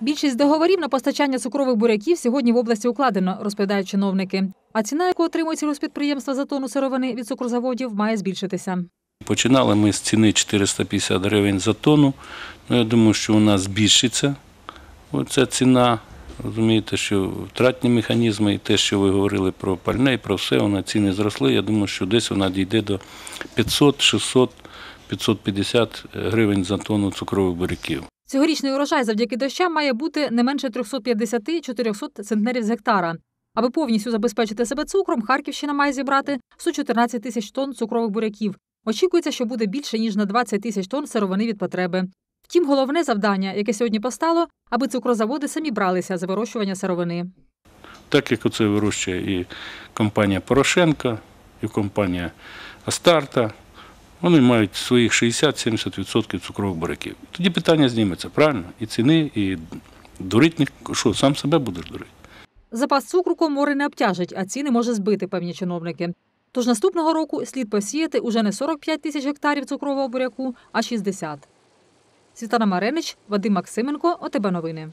Більшість договорів на постачання цукрових буряків сьогодні в області укладено, розповідають чиновники. А ціна, яку отримують сільгоспідприємства за тонну сировини від цукрозаводів, має збільшитися. Починали ми з ціни 450 гривень за тонну. Ну, я думаю, що у нас збільшиться ця ціна. Розумієте, що втратні механізми і те, що ви говорили про пальне і про все, вона ціни зросли. Я думаю, що десь вона дійде до 500, 600, 550 гривень за тонну цукрових буряків. Цьогорічний урожай завдяки дощам має бути не менше 350-400 центнерів з гектара. Аби повністю забезпечити себе цукром, Харківщина має зібрати 114 тисяч тонн цукрових буряків. Очікується, що буде більше ніж на 20 тисяч тонн сировини від потреби. Втім, головне завдання, яке сьогодні постало, аби цукрозаводи самі бралися за вирощування сировини. Так як оце вирощує і компанія Порошенка, і компанія Астарта, вони мають своїх 60-70% цукрових буряків. Тоді питання зніметься, правильно? І ціни, і дурить що, сам себе будеш дурити. Запас цукру комори не обтяжить, а ціни може збити певні чиновники. Тож наступного року слід посіяти уже не 45 тисяч гектарів цукрового буряку, а 60. Світлана Маренич, Вадим Максименко, ОТБ Новини.